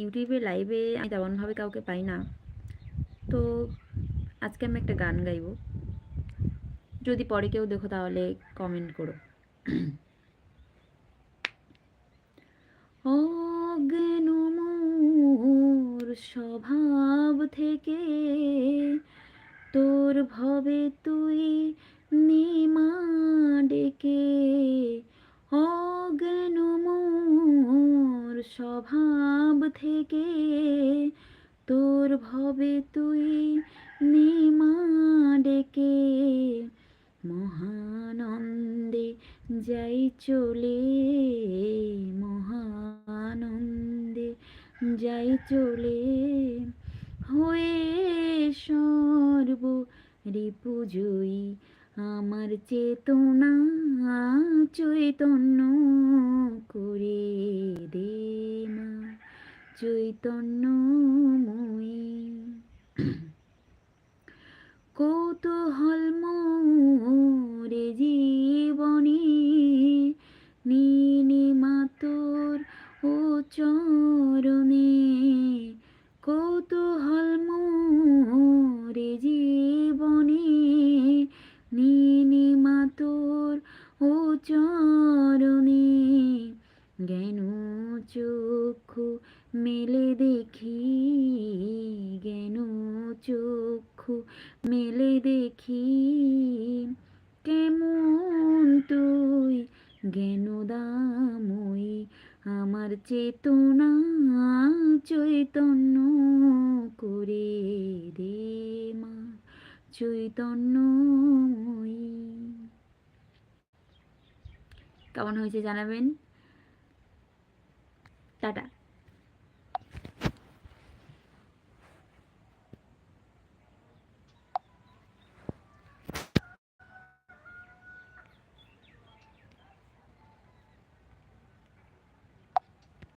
ইউটিউবে লাইভে আমি তেমনভাবে কাউকে পাই না। তো আজকে আমি একটা গান গাইবো। যদি পরে কেউ দেখো তাহলে কমেন্ট করো। অজ্ঞান মোর স্বভাব থেকে তোর ভবে তুই নিমা ডেকে স্বভাব থেকে তোর ভবে তুই নিমা ডেকে মহানন্দে যাই চলে, মহানন্দে যাই চলে। হয়ে সর্ব রিপুজয়ী আমার চেতনা, চৈতন্য করে চৈতন্যময়ী। কৌতূহল মোরে জীবনে নীলিমা তোর ও চরণে। কৌতূহল মোরে জীবনে নীলিমা তোর ও চরণে জ্ঞান চক্ষু মেলে দেখি জ্ঞান চক্ষু? মেলে দেখি কেমন তুই? জ্ঞান জ্ঞানদাময়ী আমার চেতনা চৈতন্য করে দে মা চৈতন্যময়ী কেমন হয়েছে জানাবেন? টাটা।